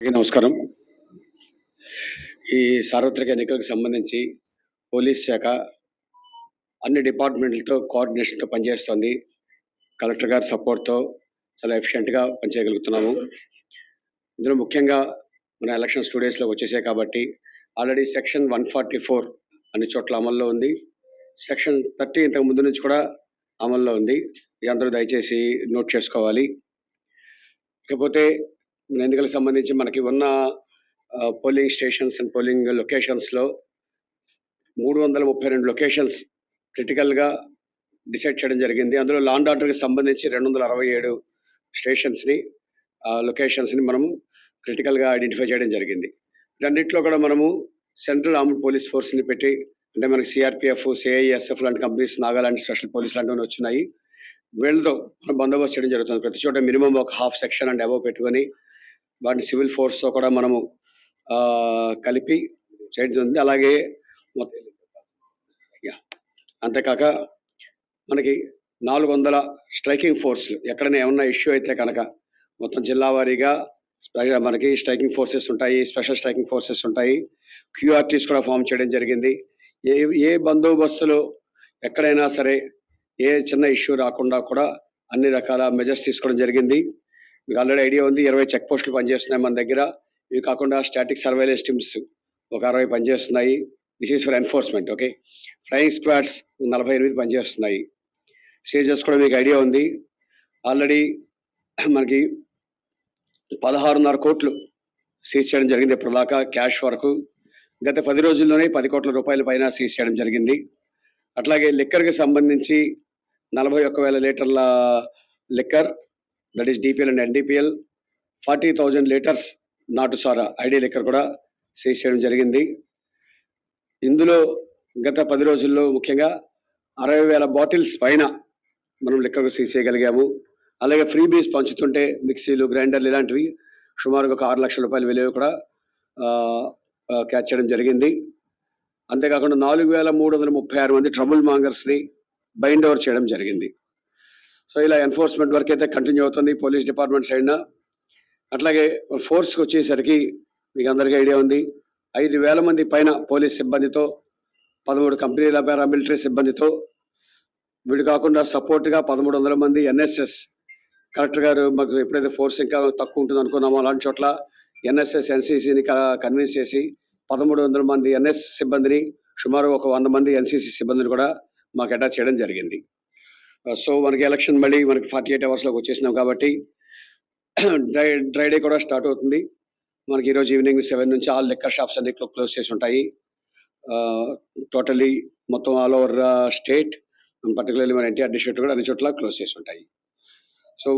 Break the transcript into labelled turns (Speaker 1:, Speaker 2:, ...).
Speaker 1: నమస్కారం. ఈ సార్వత్రిక ఎన్నికలకు సంబంధించి పోలీస్ శాఖ అన్ని డిపార్ట్మెంట్లతో కోఆర్డినేషన్తో పనిచేస్తోంది. కలెక్టర్ గారి సపోర్ట్తో చాలా ఎఫిషియెంట్గా పనిచేయగలుగుతున్నాము. ఇందులో ముఖ్యంగా మన ఎలక్షన్స్ టూ డేస్లో వచ్చేసాయి కాబట్టి already section one forty four అన్ని చోట్ల అమల్లో ఉంది. సెక్షన్ థర్టీ ఇంతకు ముందు నుంచి కూడా అమల్లో ఉంది. ఇది అందరూ దయచేసి నోట్ చేసుకోవాలి. ఇకపోతే ఎన్నికలకు సంబంధించి మనకి ఉన్న పోలింగ్ స్టేషన్స్ అండ్ పోలింగ్ లొకేషన్స్లో మూడు వందల ముప్పై రెండు లొకేషన్స్ క్రిటికల్గా డిసైడ్ చేయడం జరిగింది. అందులో లాండ్ ఆర్డర్కి సంబంధించి రెండు వందల అరవై ఏడు స్టేషన్స్ని లొకేషన్స్ని మనము క్రిటికల్గా ఐడెంటిఫై చేయడం జరిగింది. రెండింటిలో కూడా మనము సెంట్రల్ ఆర్మ్డ్ పోలీస్ ఫోర్స్ని పెట్టి అంటే మనకి సిఆర్పిఎఫ్ సిఐఎస్ఎఫ్ లాంటి కంపెనీస్ నాగాలాండ్ స్పెషల్ పోలీస్ లాంటివన్నీ వచ్చినాయి. వీళ్ళతో మనం బందోబస్తు చేయడం జరుగుతుంది. ప్రతి చోట మినిమం ఒక హాఫ్ సెక్షన్ అండ్ అబవ్ పెట్టుకొని వాటిని సివిల్ ఫోర్స్తో కూడా మనము కలిపి చేయడం అలాగే అంతేకాక మనకి నాలుగు వందల స్ట్రైకింగ్ ఫోర్స్లు ఎక్కడైనా ఏమన్నా ఇష్యూ అయితే కనుక మొత్తం జిల్లా వారీగా మనకి స్ట్రైకింగ్ ఫోర్సెస్ ఉంటాయి స్పెషల్ స్ట్రైకింగ్ ఫోర్సెస్ ఉంటాయి. క్యూఆర్టీస్ కూడా ఫామ్ చేయడం జరిగింది. ఏ ఏ బందోబస్తులో ఎక్కడైనా సరే ఏ చిన్న ఇష్యూ రాకుండా కూడా అన్ని రకాల మెజర్స్ తీసుకోవడం జరిగింది. మీకు ఆల్రెడీ ఐడియా ఉంది ఇరవై చెక్ పోస్టులు పనిచేస్తున్నాయి మన దగ్గర. ఇవి కాకుండా స్టాటిక్ సర్వైలెన్స్ టీమ్స్ ఒక అరవై పనిచేస్తున్నాయి. This is for enforcement okay flying squads నలభై ఎనిమిది పనిచేస్తున్నాయి. సీజర్స్ కూడా మీకు ఐడియా ఉంది. ఆల్రెడీ మనకి పదహారున్నర కోట్లు సీజ్ చేయడం జరిగింది ఇప్పటిదాకా క్యాష్ వరకు. గత పది రోజుల్లోనే పది కోట్ల రూపాయల పైన సీజ్ చేయడం జరిగింది. అట్లాగే లిక్కర్కి సంబంధించి నలభై ఒక్క వేల లీటర్ల liquor that is DPL and NDPL forty thousand litres నాటు సారా ఐడి లిక్కర్ కూడా సీజ్ చేయడం జరిగింది. ఇందులో గత పది రోజుల్లో ముఖ్యంగా అరవై వేల బాటిల్స్ పైన మనం లిక్కర్ సీజ్ చేయగలిగాము. అలాగే ఫ్రీ బీస్ పంచుతుంటే మిక్సీలు గ్రైండర్లు ఇలాంటివి సుమారుగా ఒక ఆరు లక్షల రూపాయలు విలువ కూడా క్యాచ్ చేయడం జరిగింది. అంతేకాకుండా నాలుగు వేల మూడు వందల ముప్పై ఆరు మంది ట్రబుల్ మాంగర్స్ని బైండ్ ఓవర్ చేయడం జరిగింది. సో ఇలా ఎన్ఫోర్స్మెంట్ వర్క్ అయితే కంటిన్యూ అవుతుంది పోలీస్ డిపార్ట్మెంట్ సైడ్న. అట్లాగే ఫోర్స్కి వచ్చేసరికి మీకు అందరికీ ఐడియా ఉంది. ఐదు వేల మంది పైన పోలీస్ సిబ్బందితో పదమూడు కంపెనీల పారామిలిటరీ సిబ్బందితో వీడు కాకుండా సపోర్ట్గా పదమూడు వందల మంది ఎన్ఎస్ఎస్ కలెక్టర్ గారు మాకు ఎప్పుడైతే ఫోర్స్ ఇంకా తక్కువ ఉంటుంది అనుకున్నామో అలాంటి చోట్ల ఎన్ఎస్ఎస్ ఎన్సీసీని కన్విన్స్ చేసి పదమూడు వందల మంది ఎన్ఎస్ సిబ్బందిని సుమారు ఒక వంద మంది ఎన్సీసీ సిబ్బందిని కూడా మాకు అటాచ్ చేయడం జరిగింది. Uh, సో మనకి ఎలక్షన్ మళ్ళీ మనకి ఫార్టీ ఎయిట్ అవర్స్లోకి వచ్చేసినాం కాబట్టి డ్రై డ్రై డే కూడా స్టార్ట్ అవుతుంది. మనకి ఈరోజు ఈవినింగ్ సెవెన్ నుంచి ఆల్ లెక్కర్ షాప్స్ అన్ని క్లోజ్ చేసి ఉంటాయి. Uh, టోటలీ మొత్తం ఆల్ ఓవర్ స్టేట్ పర్టికులర్లీ మన ఎన్టీఆర్ డిస్ట్రిక్ట్ కూడా అన్ని చోట్ల క్లోజ్ చేసి ఉంటాయి. సో